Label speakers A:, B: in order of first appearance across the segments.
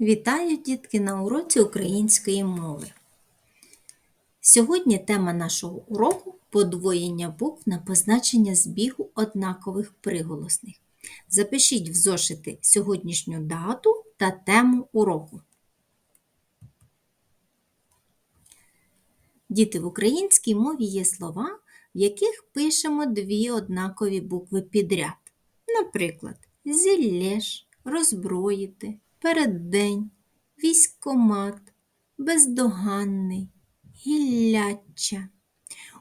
A: Вітаю, дітки, на уроці української мови. Сьогодні тема нашого уроку подвоєння букв на позначення збігу однакових приголосних. Запишіть в зошити сьогоднішню дату та тему уроку. Діти в українській мові є слова, в яких пишемо дві однакові букви підряд. Наприклад, зіллєш, роззброїти, переддень, військомат, бездоганний, гілляча.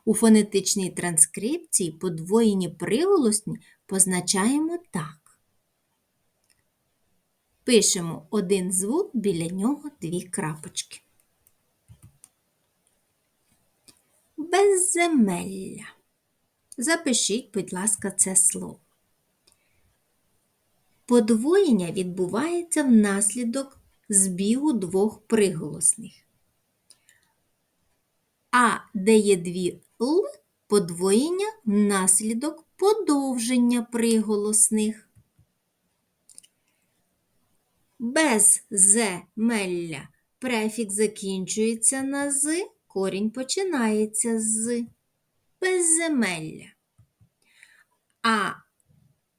A: У фонетичній транскрипції подвоєні приголосні позначаємо так. Пишемо один звук, біля нього дві крапочки. Безземелля. Запишіть, будь ласка, це слово. Подвоєння відбувається внаслідок збігу двох приголосних. А де є дві Л, подвоєння внаслідок подовження приголосних. Без земелля префікс закінчується на з, корінь починається з безземелля. А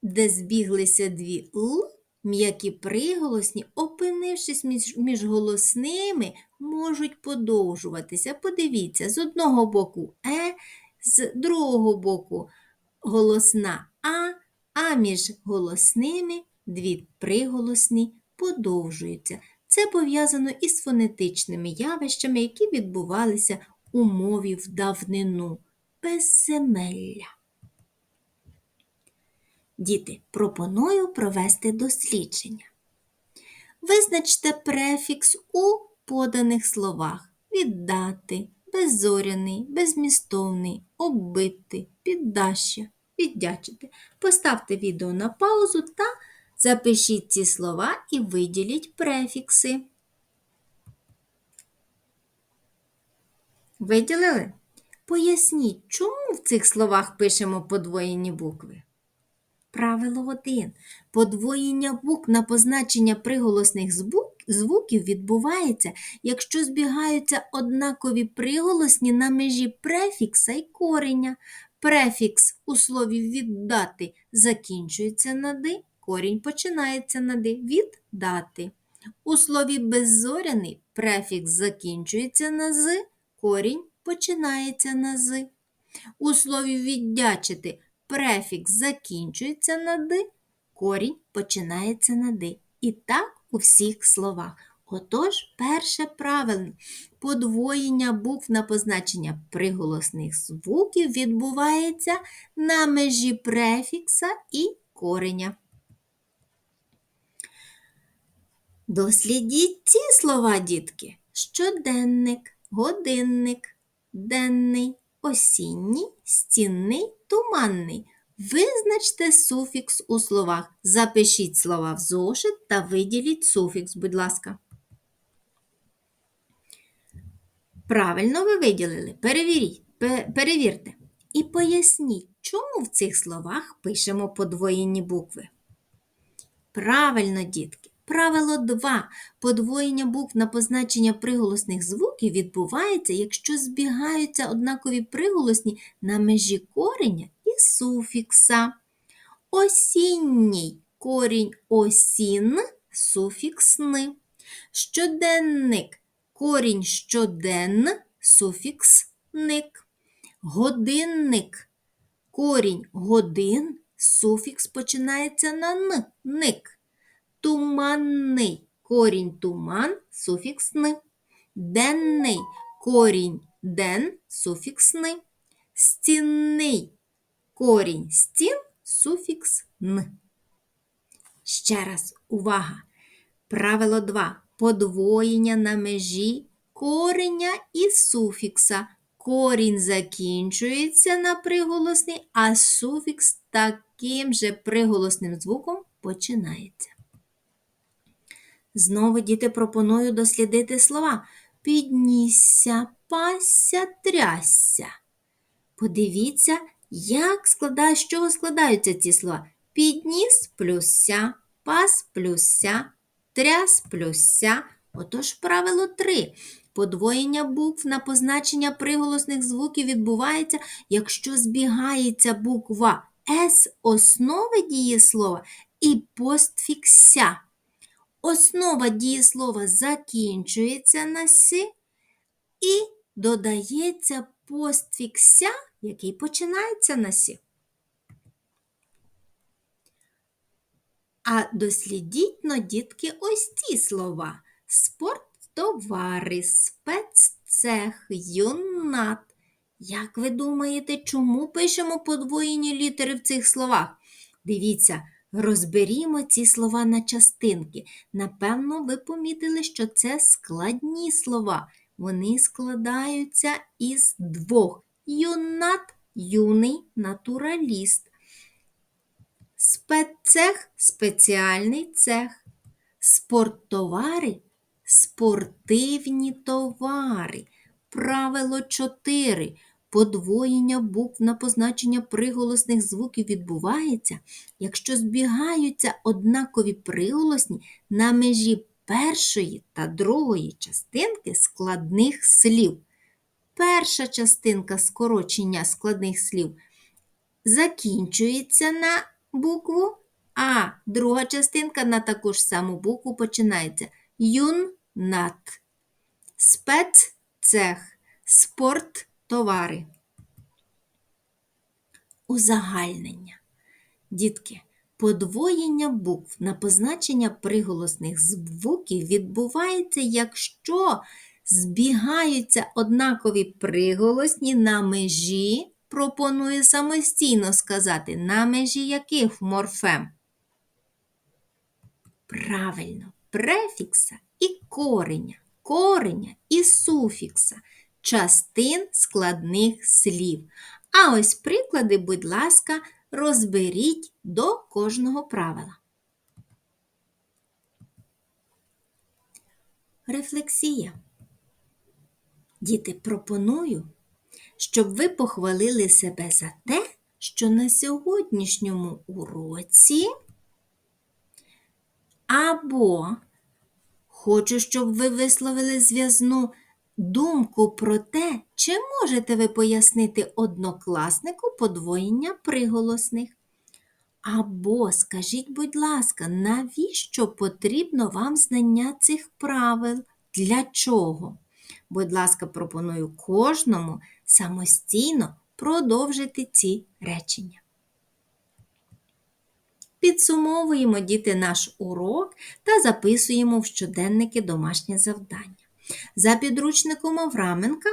A: де збіглися дві Л, м'які приголосні, опинившись між, між голосними, можуть подовжуватися. Подивіться, з одного боку Е, з другого боку голосна А, а між голосними дві приголосні подовжуються. Це пов'язано із фонетичними явищами, які відбувалися у мові в давнину безземелля. Діти, пропоную провести дослідження. Визначте префікс у поданих словах віддати, беззоряний, безмістовний, оббити, піддаща, віддячити. Поставте відео на паузу та запишіть ці слова і виділіть префікси. Виділили? Поясніть, чому в цих словах пишемо подвоєні букви? Правило 1. Подвоєння букв на позначення приголосних звуків відбувається, якщо збігаються однакові приголосні на межі префікса і кореня. Префікс у слові віддати закінчується на «ди», корінь починається на «ди» віддати. У слові беззоряний префікс закінчується на з, корінь починається на з. У слові віддячити префікс закінчується на «ди», корінь починається на «ди». І так у всіх словах. Отож, перше правильно подвоєння букв на позначення приголосних звуків відбувається на межі префікса і кореня. Дослідіть ці слова, дітки. Щоденник, годинник, денний, осінній, стінний, туманний. Визначте суфікс у словах. Запишіть слова в зошит та виділіть суфікс, будь ласка. Правильно ви виділили. Перевіріть, перевірте. І поясніть, чому в цих словах пишемо подвоєні букви. Правильно, дітки. Правило 2. Подвоєння букв на позначення приголосних звуків відбувається, якщо збігаються однакові приголосні на межі кореня і суфікса. Осінній корінь осін, суфікс «ни». Щоденник корінь щоден, суфікс ник. Годинник корінь годин, суфікс починається на н, ник туманний корінь туман, суфікс «ни». Денний корінь ден, суфікс «ни». Стінний корінь стін, суфікс н. Ще раз увага! Правило 2. Подвоєння на межі кореня і суфікса. Корінь закінчується на приголосний, а суфікс таким же приголосним звуком починається. Знову діти пропоную дослідити слова піднісся, пасся, трясся. Подивіться, як складає, з чого складаються ці слова. Підніс плюс ся, пас плюс ся, тряс плюс ся. Отож правило 3. Подвоєння букв на позначення приголосних звуків відбувається, якщо збігається буква С основи дієслова і постфікся. Основа дієслова закінчується на си і додається постфікся, який починається на сі. А дослідіть но, дітки, ось ці слова: спорттовари, спеццех, юнат. Як ви думаєте, чому пишемо подвоєні літери в цих словах? Дивіться, розберімо ці слова на частинки. Напевно, ви помітили, що це складні слова. Вони складаються із двох: юнат, юний натураліст. Спеццех спеціальний цех. Спорттовари спортивні товари. Правило 4. Подвоєння букв на позначення приголосних звуків відбувається, якщо збігаються однакові приголосні на межі першої та другої частинки складних слів. Перша частинка скорочення складних слів закінчується на букву, а друга частинка на таку ж саму букву починається юнат, спеццех, спорттовари. Узагальнення. Дітки, подвоєння букв на позначення приголосних звуків відбувається, якщо збігаються однакові приголосні на межі пропоную самостійно сказати, на межі яких морфем? Правильно, префікса і кореня, кореня і суфікса, частин складних слів. А ось приклади, будь ласка, розберіть до кожного правила. Рефлексія. Діти, пропоную щоб ви похвалили себе за те, що на сьогоднішньому уроці або хочу, щоб ви висловили зв'язну думку про те, чи можете ви пояснити однокласнику подвоєння приголосних. Або скажіть, будь ласка, навіщо потрібно вам знання цих правил? Для чого? Будь ласка, пропоную кожному самостійно продовжити ці речення. Підсумовуємо діти наш урок та записуємо в щоденники домашнє завдання. За підручником Авраменка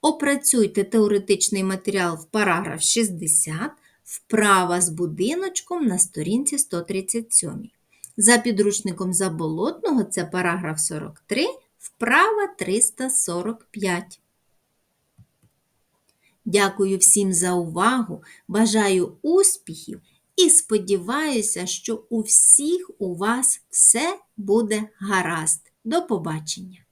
A: опрацюйте теоретичний матеріал в параграф 60, вправа з будиночком на сторінці 137. За підручником Заболотного це параграф 43, вправа 345. Дякую всім за увагу, бажаю успіхів і сподіваюся, що у всіх у вас все буде гаразд. До побачення!